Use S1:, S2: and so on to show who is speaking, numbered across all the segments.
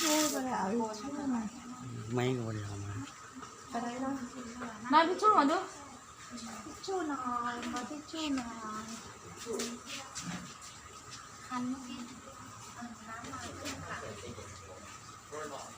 S1: โอ้ยไปเอาอีกชื่อมา
S2: ไม่ก็บ่ได้เอามา
S1: อะไรเนาะ
S3: มาทิชชู่มาดู
S1: ทิชชู่หน่อยขอทิชชู่หน่อยคันเ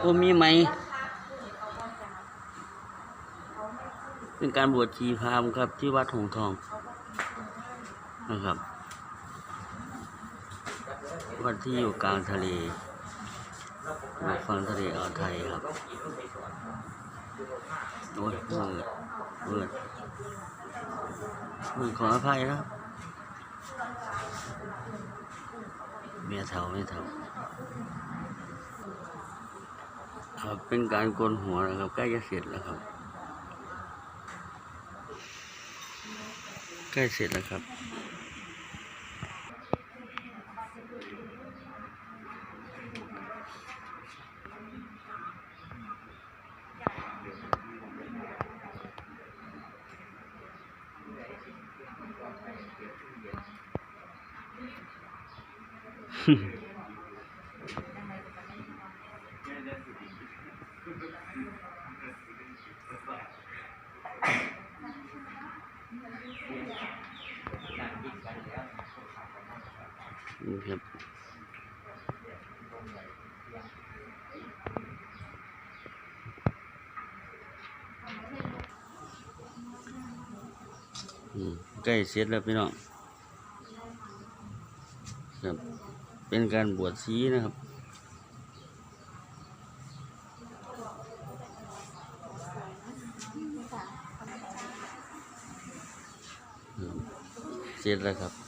S1: โอ้
S2: มีไหม เป็นการบวชชีพรามครับที่วัดหงทองนะครับวัดที่อยู่กลางทะเลอยู่ฝั่งทะเลอ่าวไทยครับโอ้ยมืดมืดมืดขออภัยนะครับเมียเท่าไม่เท่า ครับเป็นการโกนหัวนะครับ ใกล้จะเสร็จแล้วครับ ใกล้เสร็จแล้วครับ นี่ครับใกล้เสร็จแล้วพี่น้องครับ เป็นการบวชชีนะครับเสร็จแล้วครับ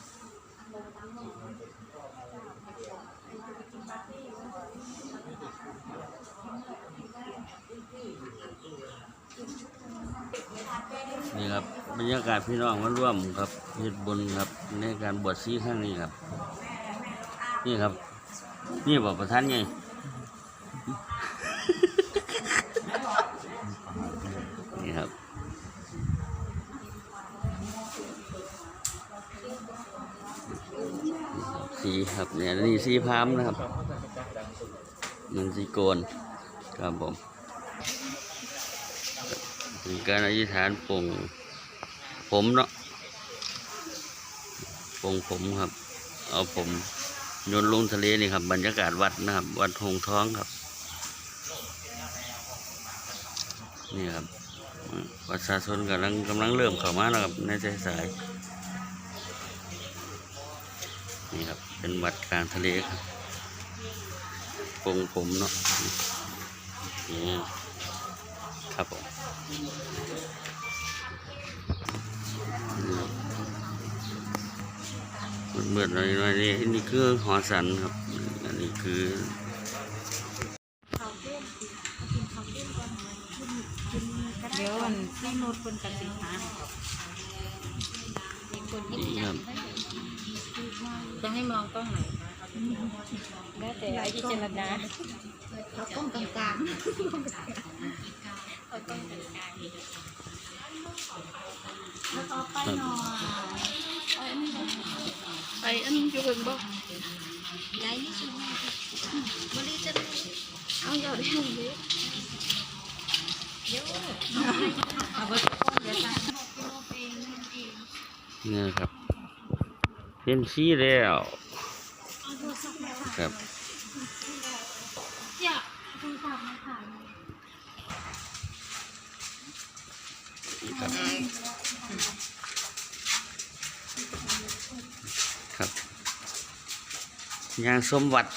S2: นี่ครับบรรยากาศพี่น้องมาร่วมครับเฮ็ดบุญครับในการบวชชีครั้งนี้ครับ นี่ครับ นี่บอกประธานไงนี่ครับสีครับเนี่ยนี่สีพามนะครับมันสีโกนครับผม เป็นการอธิษฐานปลงผมเนาะปลงผมครับ เอาผมโยนลงทะเลนี่ครับ บรรยากาศวัดนะครับ วัดหงท้องครับ นี่ครับประชาชนกำลังกำลังเริ่มเข้ามาแล้วครับ ในใจสายนี่ครับ เป็นวัดกลางทะเลครับปงผมเนาะนี่ครับผม เมื่อๆหน่อยๆนี่นี่คือหอสันครับ อันนี้คือ
S3: เดี๋ยววันที่นูดคนกันสินค้ามีคนที่
S2: นี่ครับ
S3: จะให้มองกล้องไหนคะแล้วแต่พิจารณา
S1: เราต้องกลางกลาง
S3: เอากล้องกลาง
S1: แล้วต่อไปหน่อย
S3: ๆไอ้อันอยู่เบิ่งบ่
S1: ยายนี่ชมบริจาค
S3: เอาหยอดให้เยเยอะเอาไปเดี๋ยวจ้ะ
S1: กิโลเองนั่นเอง
S2: นี่ครับเป็นสีแล้วครับ ครับครับยางสมบัติ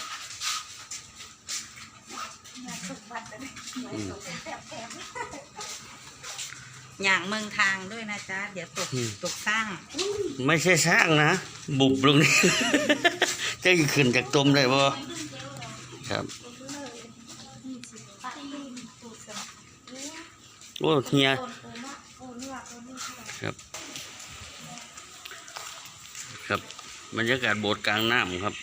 S2: อืม
S3: อย่างเมืองทางด้วยนะจ๊ะ เดี๋ยวตก
S2: อืม
S3: ตกสร้าง
S2: ไม่ใช่สร้างนะ บุบลงนี่จะขึ้นจากตมได้บ่ครับโอ้เฮีย บรรยากาศโบสถ์กลางน้ำครับ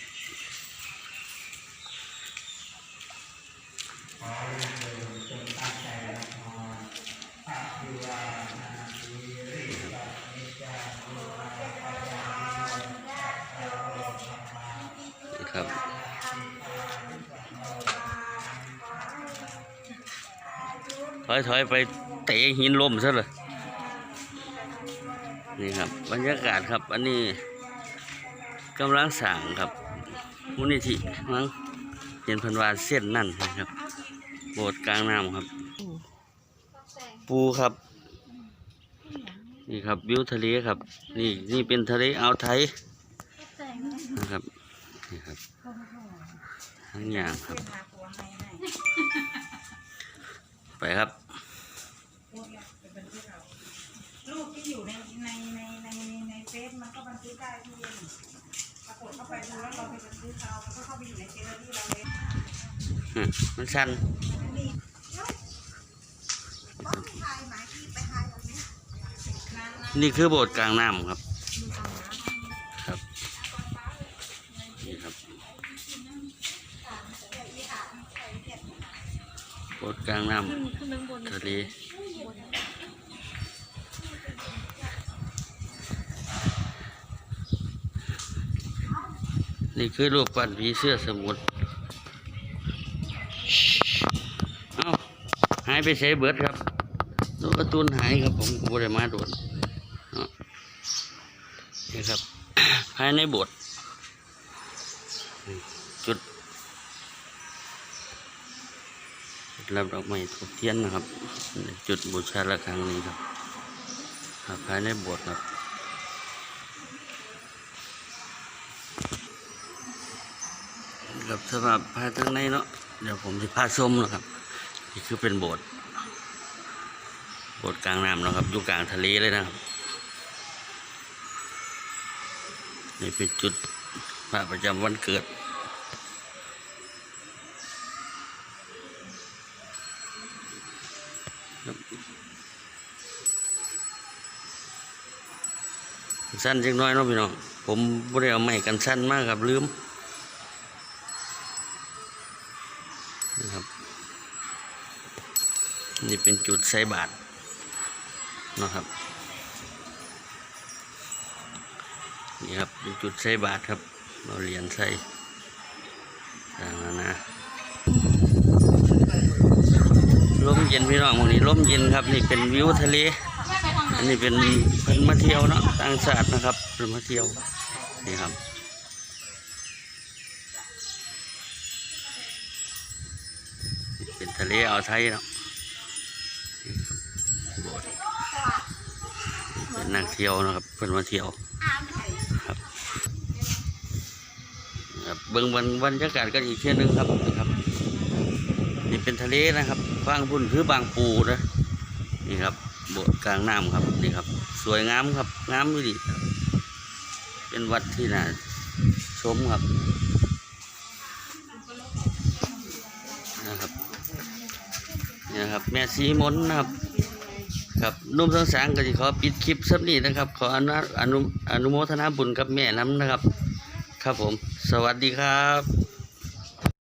S2: ครับ ถอยถอยไปเตะหินลมซะเลยนี่ครับ บรรยากาศครับ อันนี้ กำลังสั่งครับมูลนิธิมั้งเห็นพันวาเส้นนั่นนะครับ โบสถ์กลางน้ำครับ ปูครับ นี่ครับวิวทะเลครับ นี่นี่เป็นทะเลอ่าวไทยนะครับนี่ครับทั้งอย่างครับ ไปครับ
S3: รูปที่อยู่ในในในในในเฟซมันก็บันทึกได้ที่ เย็นปรากฏเข้าไปดูแล้วเราไปบันทึกเรามันก็เข้าไปอยู่ในเฟซที่เราเลย
S2: อืมมันสั้นนี่คือโบสถ์กลางน้ำครับครับนี่ครับโบสถ์กลางน้ำทะเล นี่คือรูปปั้นผีเสื้อสมุทรเอาหายไปใช้เบิดครับตัวการ์ตูนหายครับผมบริมาโดนเนาะนี่ครับ ภายในบสถ์นี่จุดรับดอกไม้ถูกเทียนนะครับ จุดบูชาระฆังนี้ครับภายในบสถ์ครับ ครับสำหรับภายทางในเนาะเดี๋ยวผมจะพาชมนะครับนี่คือเป็นโบสถ์โบสถ์กลางน้ำนะครับอยู่กลางทะเลเลยนะครับนี่เป็นจุดพระประจำวันเกิดสั้นจังน้อยเนาะพี่น้องผมบ่ได้เอาไม้กันสั้นมากครับลืม นะครับ นี่เป็นจุดใส่บาทนะครับนี่ครับเป็นจุดใส่บาทครับเราเหรียญใส่ต่างๆนะลมเย็นพี่น้องวันนี้ลมเย็นครับ นี่เป็นวิวทะเล อันนี้เป็นเพิ่นมาเที่ยวเนาะต่างชาตินะครับเพิ่นมาเที่ยวนี่ครับ เป็นทะเลอ่าวไทยเนาะนี่ครับโบสถ์เป็นนักเที่ยวนะครับเพิ่นมาเที่ยวครับครับเบิ่งบรรบรรยากาศกันอีกเที่ยหนึงครับนะครับ นี่เป็นทะเลนะครับฟังพุ่นคือบางปูนะนี่ครับโบสถ์กลางน้ำครับนี่ครับ สวยงามครับงามดีเป็นวัดที่น่าชมครับ นะครับ แม่สีมนนะครับครับนุ่มสังสางก็จะขอปิดคลิปสักนี้นะครับ ขออนุอนุอนุโมทนาบุญกับแม่น้ำนะครับ ครับผม สวัสดีครับ